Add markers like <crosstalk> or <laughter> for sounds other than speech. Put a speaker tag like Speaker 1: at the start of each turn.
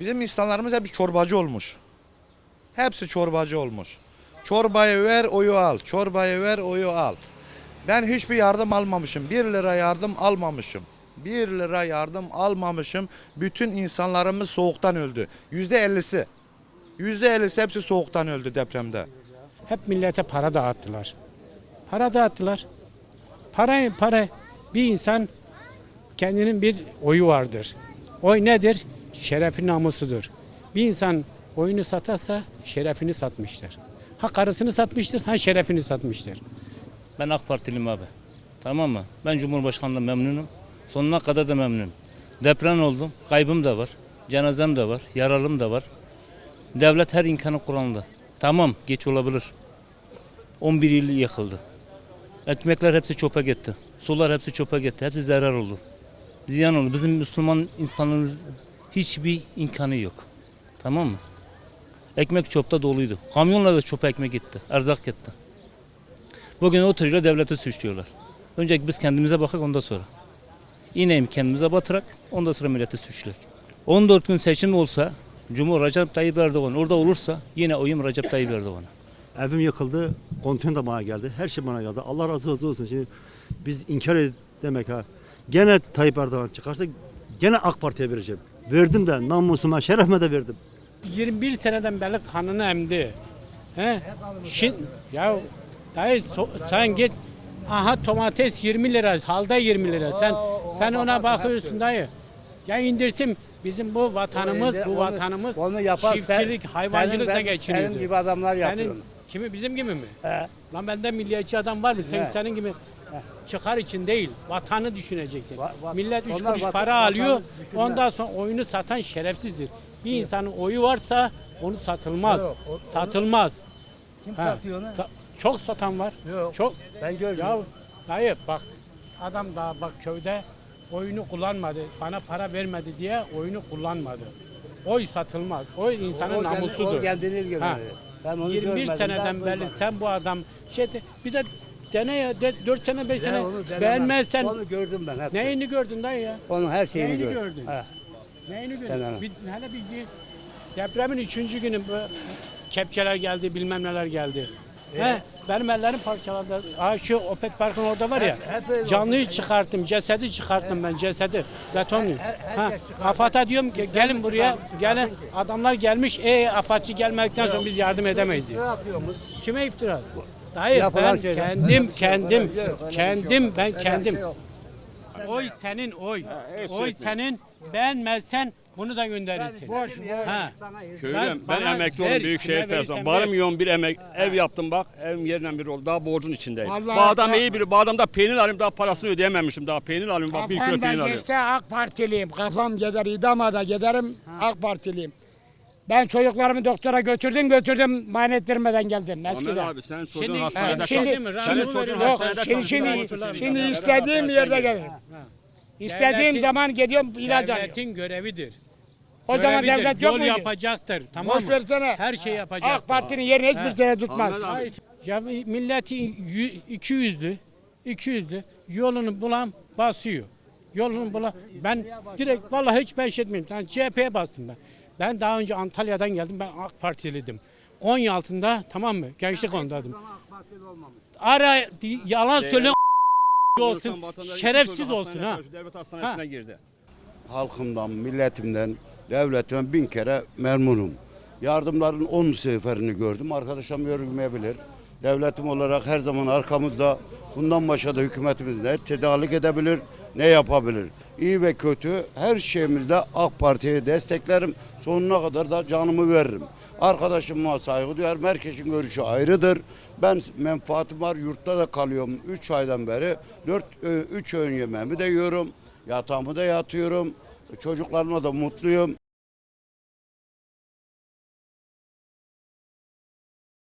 Speaker 1: Bizim insanlarımız hep çorbacı olmuş. Hepsi çorbacı olmuş. Çorbayı ver oyu al. Çorbayı ver oyu al. Ben hiçbir yardım almamışım. 1 lira yardım almamışım. 1 lira yardım almamışım. Bütün insanlarımız soğuktan öldü. Yüzde ellisi. Yüzde ellisi hepsi soğuktan öldü depremde.
Speaker 2: Hep millete para dağıttılar. Para dağıttılar. Para, para bir insan kendinin bir oyu vardır. Oy nedir? Şerefi namusudur. Bir insan oyunu satarsa şerefini satmıştır. Ha karısını satmıştır, ha şerefini satmıştır.
Speaker 3: Ben AK Partiliyim abi. Tamam mı? Ben Cumhurbaşkanı'ndan memnunum. Sonuna kadar da memnunum. Deprem oldum. Kaybım da var. Cenazem de var. Yaralım da var. Devlet her imkanı kullandı. Tamam geç olabilir. 11 il yıkıldı. Ekmekler hepsi çöpe gitti. Sular hepsi çöpe gitti. Hepsi zarar oldu. Ziyan oldu. Bizim Müslüman insanımız hiçbir imkanı yok. Tamam mı? Ekmek çöpte doluydu. Kamyonla da çöpe ekmek gitti. Erzak gitti. Bugün oturuyorlar devlete suçluyorlar. Önce biz kendimize bakak ondan sonra. İneyim kendimize batırak ondan sonra milleti suçlayalım. 14 gün seçim olsa Cumhur Recep Tayyip Erdoğan orada olursa yine oyum Recep Tayyip Erdoğan'a.
Speaker 4: Evim yıkıldı, konteyner de bana geldi. Her şey bana geldi. Allah razı olsun. Şimdi biz inkar demek ha. Gene Tayyip Erdoğan çıkarsa gene AK Parti'ye vereceğim. Verdim de namusuma, şerefime de verdim.
Speaker 2: 21 seneden beri kanını emdi. He? Şimdi ya dayı so- sen git aha domates 20 lira, halda 20 lira. Sen sen ona bakıyorsun dayı. Ya indirsin bizim bu vatanımız, bu vatanımız
Speaker 5: onu yapar,
Speaker 2: çiftçilik,
Speaker 5: sen-
Speaker 2: hayvancılıkla geçiniyordu.
Speaker 5: Senin gibi adamlar yapıyor.
Speaker 2: Senin kimi bizim gibi mi?
Speaker 5: He.
Speaker 2: Lan bende milliyetçi adam var mı? Sen senin gibi çıkar için değil, vatanı düşüneceksin.
Speaker 5: Va- va-
Speaker 2: Millet üç
Speaker 5: onlar
Speaker 2: kuruş
Speaker 5: vatan-
Speaker 2: para alıyor,
Speaker 5: düşünmez.
Speaker 2: ondan sonra oyunu satan şerefsizdir. Bir insanın oyu varsa onu satılmaz.
Speaker 5: Yok, o- onu-
Speaker 2: satılmaz.
Speaker 5: Kim
Speaker 2: Ha.
Speaker 5: satıyor onu?
Speaker 2: Sa- çok satan var.
Speaker 5: Yok.
Speaker 2: Çok.
Speaker 5: Ben
Speaker 2: Ya
Speaker 5: görmüyorum.
Speaker 2: dayı bak adam daha bak köyde oyunu kullanmadı. Bana para vermedi diye oyunu kullanmadı. Oy satılmaz. Oy insanın namusudur.
Speaker 5: O kendini.
Speaker 2: Ha.
Speaker 5: Sen onu
Speaker 2: 21
Speaker 5: görmedin,
Speaker 2: seneden
Speaker 5: ben
Speaker 2: beri
Speaker 5: duymadım.
Speaker 2: sen bu adam şey de- bir de dene ya de, 4 sene 5
Speaker 5: Ben
Speaker 2: sene
Speaker 5: onu denemem.
Speaker 2: beğenmezsen
Speaker 5: Onu gördüm ben hep.
Speaker 2: neyini gördün dayı ya?
Speaker 5: Onun her şeyini
Speaker 2: Neyini
Speaker 5: gördüm.
Speaker 2: gördün?
Speaker 5: Ha.
Speaker 2: Neyini gördün?
Speaker 5: Denemem.
Speaker 2: Bir, hele bir bir depremin üçüncü günü bu kepçeler geldi bilmem neler geldi. He, benim ellerim parçalandı. Aa, şu Opet Park'ın orada var ya.
Speaker 5: Hep- hep öyle
Speaker 2: canlıyı çıkarttım, cesedi çıkarttım ben cesedi. Betonlu.
Speaker 5: her-
Speaker 2: Ha,
Speaker 5: herkes çıkarttı.
Speaker 2: AFAD'a diyorum ki gelin buraya. Gelin adamlar gelmiş. E AFADçı gelmedikten sonra biz yardım edemeyiz diyor.
Speaker 5: Ne atıyormuş?
Speaker 2: Kime iftira?
Speaker 5: Yapılan
Speaker 2: ben
Speaker 5: şeyler.
Speaker 2: kendim kendim
Speaker 5: şey yok, öyle bir şey
Speaker 2: kendim ben kendim.
Speaker 5: şey.
Speaker 2: Oy senin oy. Oy senin. Beğenmezsen bunu da gönderirsin.
Speaker 5: Boş
Speaker 2: Ha.
Speaker 6: Köylüm
Speaker 2: Ben-
Speaker 6: ben,
Speaker 2: bana
Speaker 6: emekli
Speaker 2: ver,
Speaker 6: oldum
Speaker 2: kime
Speaker 6: büyükşehir
Speaker 2: verirsen ver.
Speaker 6: Bir emek ev yaptım bak. Evim yerine bir oldu. Daha borcun içindeyim.
Speaker 7: Vallahi
Speaker 6: bu adam
Speaker 7: da-
Speaker 6: iyi biri. Bu adamda peynir alayım daha parasını ödeyememişim. Daha peynir alayım bak bir kilo peynir
Speaker 7: da
Speaker 6: alıyorum.
Speaker 7: geçse AK Partiliyim. Kafam gider idama da giderim AK Partiliyim. Ben çocuklarımı doktora götürdüm götürdüm muayene ettirmeden geldim eskiden.
Speaker 6: abi sen çocuğun
Speaker 2: Şimdi-
Speaker 6: hastanede
Speaker 2: şimdi-
Speaker 6: Senin
Speaker 2: şimdi-
Speaker 6: çocuğun
Speaker 2: Yok,
Speaker 6: hastanede
Speaker 7: Şimdi, şimdi, şimdi istediğim yerde gelirim. İstediğim
Speaker 2: Devletin-
Speaker 7: zaman gidiyorum ilaç alıyorum.
Speaker 2: Devletin görevidir.
Speaker 7: O zaman
Speaker 2: Görevidir.
Speaker 7: devlet yok
Speaker 2: Yol
Speaker 7: muydu?
Speaker 2: yapacaktır. Tamam
Speaker 7: Boş
Speaker 2: mı?
Speaker 7: versene.
Speaker 2: Her şey yapacak.
Speaker 7: AK Parti'nin yerini hiçbir sene tutmaz.
Speaker 6: Ahmet abi,
Speaker 2: Ya milleti yü- iki yüzlü, iki yüzlü yolunu bulan basıyor. Yolunu bulan ben direkt vallahi hiç ben şey etmiyorum. Yani CHP'ye bastım ben. Ben daha önce Antalya'dan geldim. Ben AK Partiliydim. Konya altında tamam mı? Gençlik ondaydım. Ara yalan söyle <laughs> olsun. Şerefsiz olsun ha.
Speaker 6: Devlet hastanesine
Speaker 2: Ha.
Speaker 6: girdi.
Speaker 8: halkımdan, milletimden, devletimden bin kere memnunum. Yardımların on seferini gördüm. Arkadaşlarım görmeyebilir. Devletim olarak her zaman arkamızda. Bundan başka da hükümetimiz ne tedarik edebilir, ne yapabilir. İyi ve kötü her şeyimizde AK Parti'yi desteklerim. Sonuna kadar da canımı veririm. Arkadaşıma saygı duyarım. Herkesin görüşü ayrıdır. Ben menfaatim var. Yurtta da kalıyorum. 3 aydan beri 4 3 öğün yemeğimi de yiyorum. Yatağımı da yatıyorum. Çocuklarımla da mutluyum.